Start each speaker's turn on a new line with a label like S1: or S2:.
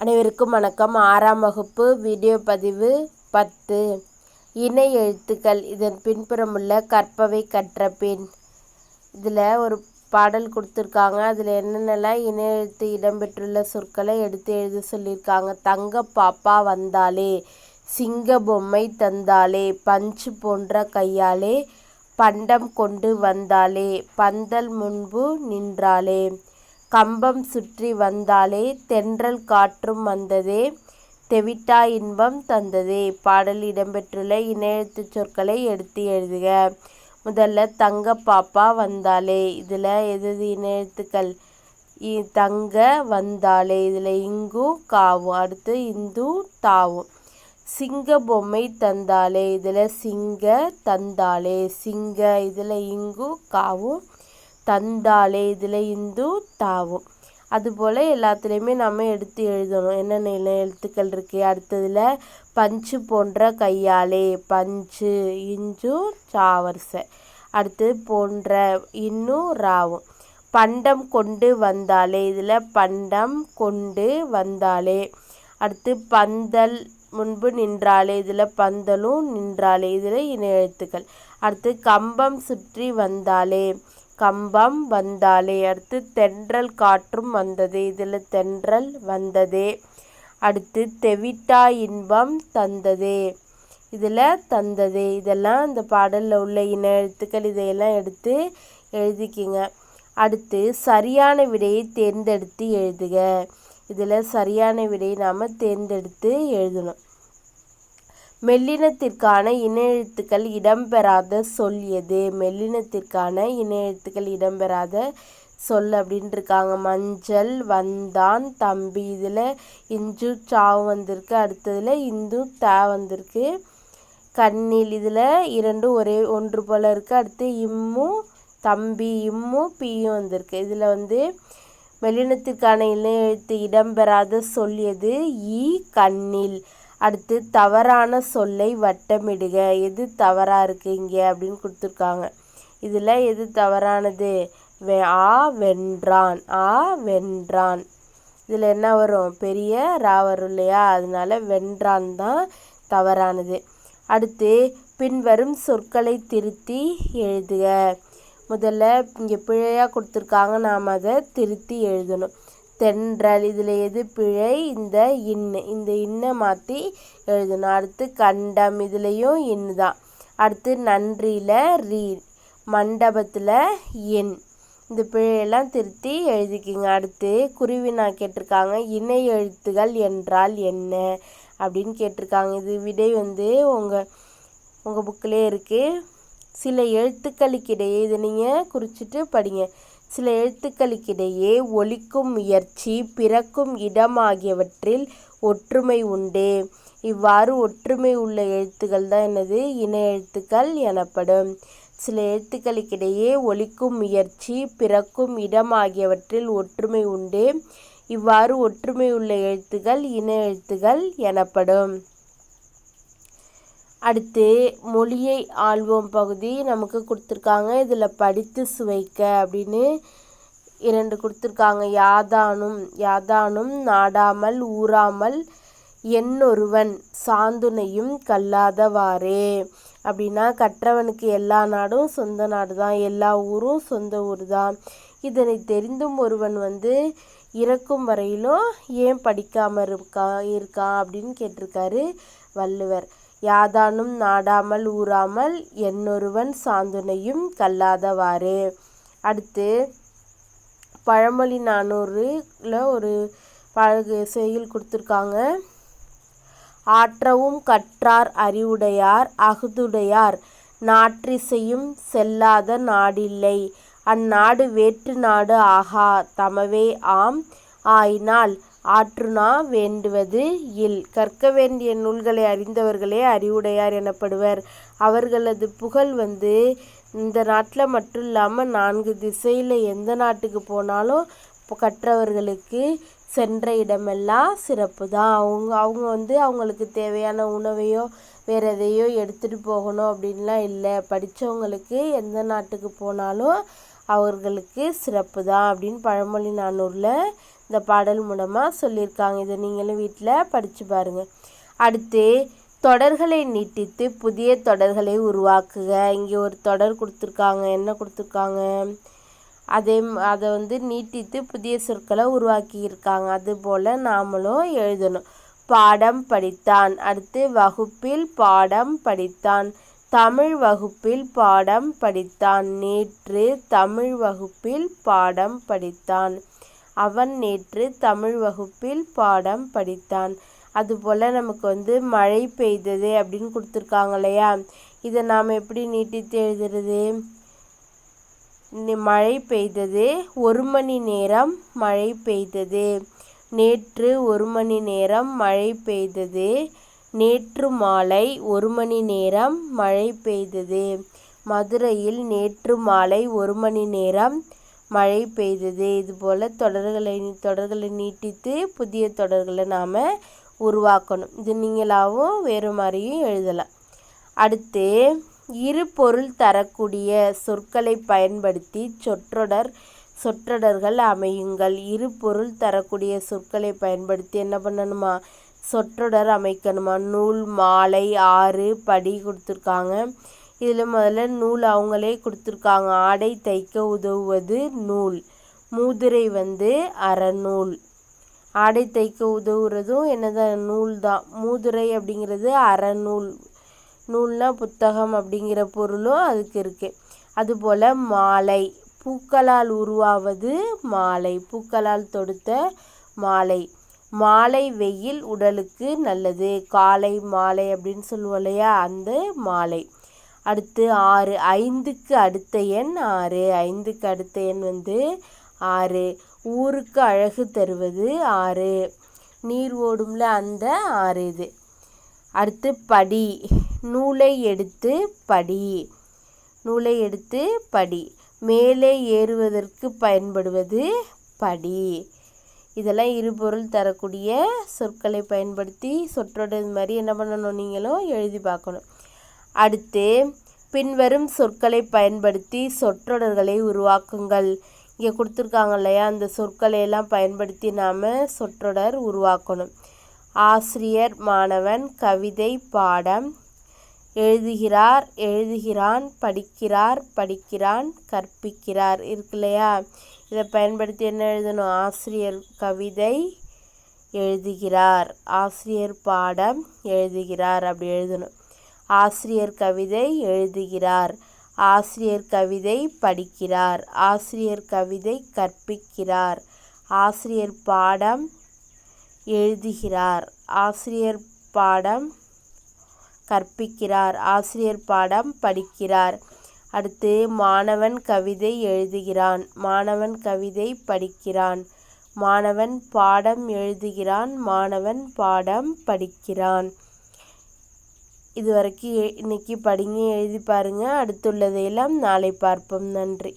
S1: அனைவருக்கும் வணக்கம். ஆறாம் வகுப்பு வீடியோ பதிவு பத்து. இணை எழுத்துக்கள். இதன் பின்புறமுள்ள கற்பவை கற்ற பின். இதில் ஒரு பாடல் கொடுத்துருக்காங்க. அதில் என்னென்னலாம் இணை எழுத்து இடம்பெற்றுள்ள சொற்களை எடுத்து எழுத சொல்லியிருக்காங்க. தங்க பாப்பா வந்தாலே சிங்க பொம்மை தந்தாலே பஞ்சு போன்ற கையாலே பண்டம் கொண்டு வந்தாலே பந்தல் முன்பு நின்றாலே. கம்பம் சுற்றி வந்தாலே தென்றல் காற்றும் வந்ததே தெவிட்டா இன்பம் தந்ததே. பாடல் இடம்பெற்றுள்ள இணையெழுத்து சொற்களை எடுத்து எழுதுக. முதல்ல தங்க பாப்பா வந்தாலே இதில் எது இணையெழுத்துக்கள் தங்க வந்தாலே இதில் இங்கு காவும் அடுத்து இந்து தாவும் சிங்க பொம்மை தந்தாலே இதில் சிங்க தந்தாலே சிங்க இதில் இங்கு காவும் தந்தாலே இதில் இந்து தாவும். அதுபோல் எல்லாத்துலேயுமே நம்ம எடுத்து எழுதணும். என்னென்ன எழுத்துக்கள் இருக்குது அடுத்ததில் பஞ்சு போன்ற கையாலே பஞ்சு இஞ்சு சாவரிசை. அடுத்து போன்ற இன்னும் ராவும். பண்டம் கொண்டு வந்தாலே இதில் பண்டம் கொண்டு வந்தாலே. அடுத்து பந்தல் முன்பு நின்றாலே இதில் பந்தலும் நின்றாலே இதில் இணை எழுத்துக்கள். அடுத்து கம்பம் சுற்றி வந்தாலே கம்பம் வந்தாலே அடுத்து தென்றல் காற்றும் வந்தது இதில் தென்றல் வந்ததே. அடுத்து தெவிட்டா இன்பம் தந்ததே இதில் தந்ததே. இதெல்லாம் இந்த பாடலில் உள்ள இன எழுத்துக்கள் இதையெல்லாம் எடுத்து எழுதிக்கிங்க. அடுத்து சரியான விடையை தேர்ந்தெடுத்து எழுதுக. இதில் சரியான விடையை நாம் தேர்ந்தெடுத்து எழுதணும். மெல்லினத்திற்கான இணையெழுத்துக்கள் இடம்பெறாத சொல் எது? மெல்லினத்திற்கான இணையெழுத்துக்கள் இடம்பெறாத சொல் அப்படின்ட்டு இருக்காங்க மஞ்சள் வந்தான் தம்பி. இதில் இஞ்சு சாவு வந்திருக்கு. அடுத்ததில் இந்து தா வந்திருக்கு. கண்ணில் இதில் இரண்டும் ஒரே ஒன்று போல் இருக்குது அடுத்து இம்மு தம்பி இம்மு பியும் வந்திருக்கு. இதில் வந்து மெல்லினத்திற்கான இணையெழுத்து இடம்பெறாத சொல் எது? ஈ கண்ணில். அடுத்து தவறான சொல்லை வட்டமிடுக. எது தவறாக இருக்குது இங்கே அப்படின்னு கொடுத்துருக்காங்க. இதில் எது தவறானது? வெ ஆ வென்றான். ஆ வென்றான். இதில் என்ன வரும்? பெரிய ரா வரும் இல்லையா? அதனால வென்றான் தான் தவறானது. அடுத்து பின்வரும் சொற்களை திருத்தி எழுதுக. முதல்ல இங்கே பிழையாக கொடுத்துருக்காங்க. நாம் அதை திருத்தி எழுதணும். தென்றல். இதில் எது பிழை? இந்த இன்னு இந்த இன்னை மாற்றி எழுதணும். அடுத்து கண்டம். இதுலேயும் இன்னு தான் அடுத்து நன்றியில் ரீ மண்டபத்தில் எண் இந்த பிழையெல்லாம் திருத்தி எழுதிக்கிங்க. அடுத்து குருவினா கேட்டிருக்காங்க இணை எழுத்துகள் என்றால் என்ன அப்படின்னு கேட்டிருக்காங்க. இது விடை வந்து உங்கள் உங்கள் புக்கிலே இருக்குது சில எழுத்துக்களுக்கிடையே இதை நீங்கள் குறிச்சிட்டு படிங்க. சில எழுத்துக்களுக்கிடையே ஒலிக்கும் முயற்சி பிறக்கும் இடம் ஆகியவற்றில் ஒற்றுமை உண்டு. இவ்வாறு ஒற்றுமை உள்ள எழுத்துக்கள் தான் எனது இணை எழுத்துக்கள் எனப்படும். சில எழுத்துக்களுக்கிடையே ஒலிக்கும் முயற்சி பிறக்கும் இடம் ஆகியவற்றில் ஒற்றுமை உண்டு. இவ்வாறு ஒற்றுமை உள்ள எழுத்துக்கள் இணை எழுத்துக்கள் எனப்படும். அடுத்து மொழியை ஆள்வோம் பகுதி நமக்கு கொடுத்துருக்காங்க. இதில் படித்து சுவைக்க அப்படின்னு இரண்டு கொடுத்துருக்காங்க. யாதானும் யாதானும் நாடாமல் ஊறாமல் என்னொருவன் சாந்துணையும் கல்லாதவாறே. அப்படின்னா கற்றவனுக்கு எல்லா நாடும் சொந்த நாடு தான் எல்லா ஊரும் சொந்த ஊர் தான் இதனை தெரிந்தும் ஒருவன் வந்து இறக்கும் வரையிலும் ஏன் படிக்காமல் இருக்கா இருக்கான் அப்படின்னு கேட்டிருக்காரு வள்ளுவர். யாதானும் நாடாமல் ஊறாமல் என்னொருவன் சாந்துணையும் கல்லாதவாறு. அடுத்து பழமொழி நானூறில் ஒரு பழகு செயல் கொடுத்துருக்காங்க. ஆற்றவும் கற்றார் அறிவுடையார் அகுதுடையார் நாற்றிசையும் செல்லாத நாடில்லை. அந்நாடு வேற்று நாடு ஆகா தமவே ஆம். ஆயினால் ஆற்றுனா வேண்டுவது இல். கற்க வேண்டிய நூல்களை அறிந்தவர்களே அறிவுடையார் எனப்படுவர். அவர்களது புகழ் வந்து இந்த நாட்டில் மட்டும் இல்லாமல் நான்கு திசையில் எந்த நாட்டுக்கு போனாலும் கற்றவர்களுக்கு சென்ற இடமெல்லாம் சிறப்பு தான் அவங்க அவங்க வந்து அவங்களுக்கு தேவையான உணவையோ வேறு எதையோ எடுத்துகிட்டு போகணும் அப்படின்லாம் இல்லை. படித்தவங்களுக்கு எந்த நாட்டுக்கு போனாலும் அவர்களுக்கு சிறப்பு தான் அப்படின்னு பழமொழி நானூரில் இந்த பாடல் மூலமாக சொல்லியிருக்காங்க. இதை நீங்களும் வீட்டில் படித்து பாருங்கள் அடுத்து தொடர்களை நீட்டித்து புதிய தொடர்களை உருவாக்குக. இங்கே ஒரு தொடர் கொடுத்துருக்காங்க. என்ன கொடுத்துருக்காங்க? அதே அதை வந்து நீட்டித்து புதிய சொற்களை உருவாக்கியிருக்காங்க. அதுபோல் நாமளும் எழுதணும். பாடம் படித்தான். அடுத்து வகுப்பில் பாடம் படித்தான். தமிழ் வகுப்பில் பாடம் படித்தான். நேற்று தமிழ் வகுப்பில் பாடம் படித்தான். அவன் நேற்று தமிழ் வகுப்பில் பாடம் படித்தான். அதுபோல் நமக்கு வந்து மழை பெய்தது அப்படின்னு கொடுத்துருக்காங்க இல்லையா இதை நாம் எப்படி நீட்டித்து எழுதுறது? மழை பெய்தது ஒரு மணி நேரம் மழை பெய்தது. நேற்று ஒரு மணி நேரம் மழை பெய்தது. நேற்று மாலை ஒரு மணி நேரம் மழை பெய்தது. மதுரையில் நேற்று மாலை ஒரு மணி நேரம் மழை பெய்தது இதுபோல் தொடர்களை தொடர்களை நீட்டித்து புதிய தொடர்களை நாம் உருவாக்கணும். இது நீங்களாகவும் வேறு மாதிரியும் எழுதலாம். அடுத்து இரு பொருள் தரக்கூடிய சொற்களை பயன்படுத்தி சொற்றொடர் சொற்றொடர்கள் அமையுங்கள். இரு பொருள் தரக்கூடிய சொற்களை பயன்படுத்தி என்ன பண்ணணுமா? சொற்றொடர் அமைக்கணுமா? நூல் மாலை ஆறு படி கொடுத்துருக்காங்க. இதில் முதல்ல நூல் அவங்களே கொடுத்துருக்காங்க. ஆடை தைக்க உதவுவது நூல். மூதுரை வந்து அறநூல். ஆடை தைக்க உதவுறதும் என்னதான் நூல் தான். மூதுரை அப்படிங்கிறது அறநூல். நூல்னால் புத்தகம் அப்படிங்கிற பொருளும் அதுக்கு இருக்குது அதுபோல் மாலை. பூக்களால் உருவாவது மாலை. பூக்களால் தொடுத்த மாலை. மாலை வெயில் உடலுக்கு நல்லது. காலை மாலை அப்படின்னு சொல்லுவோம் இல்லையா? அந்த மாலை. அடுத்து ஆறு. ஐந்துக்கு அடுத்த எண் ஆறு. ஐந்துக்கு அடுத்த எண் வந்து ஆறு. ஊருக்கு அழகு தருவது ஆறு. நீர் ஓடும்ல அந்த ஆறு இது. அடுத்து படி. நூலை எடுத்து படி. நூலை எடுத்து படி. மேலே ஏறுவதற்கு பயன்படுவது படி. இதெல்லாம் இருபொருள் தரக்கூடிய சொற்களை பயன்படுத்தி சொற்றொடர் மாதிரி என்ன பண்ணணும் நீங்களும் எழுதி பார்க்கணும். அடுத்து பின்வரும் சொற்களை பயன்படுத்தி சொற்றொடர்களை உருவாக்குங்கள். இங்கே கொடுத்துருக்காங்க இல்லையா? அந்த சொற்களை எல்லாம் பயன்படுத்தி நாம் சொற்றொடர் உருவாக்கணும். ஆசிரியர் மாணவன் கவிதை பாடம். எழுதுகிறார் எழுதுகிறான் படிக்கிறார் படிக்கிறான் கற்பிக்கிறார். இருக்கு இல்லையா? இதை பயன்படுத்தி என்ன எழுதணும்? ஆசிரியர் கவிதை எழுதுகிறார். ஆசிரியர் பாடம் எழுதுகிறார். அப்படி எழுதணும். ஆசிரியர் கவிதை எழுதுகிறார். ஆசிரியர் கவிதை படிக்கிறார். ஆசிரியர் கவிதை கற்பிக்கிறார். ஆசிரியர் பாடம் எழுதுகிறார். ஆசிரியர் பாடம் கற்பிக்கிறார். ஆசிரியர் பாடம் படிக்கிறார். அடுத்து மாணவன் கவிதை எழுதுகிறான். மாணவன் கவிதை படிக்கிறான். மாணவன் பாடம் எழுதுகிறான். மாணவன் பாடம் படிக்கிறான். இது வரைக்கும் இன்னைக்கு படிங்க எழுதி பாருங்கள் அடுத்துள்ளதையெல்லாம் நாளை பார்ப்போம். நன்றி.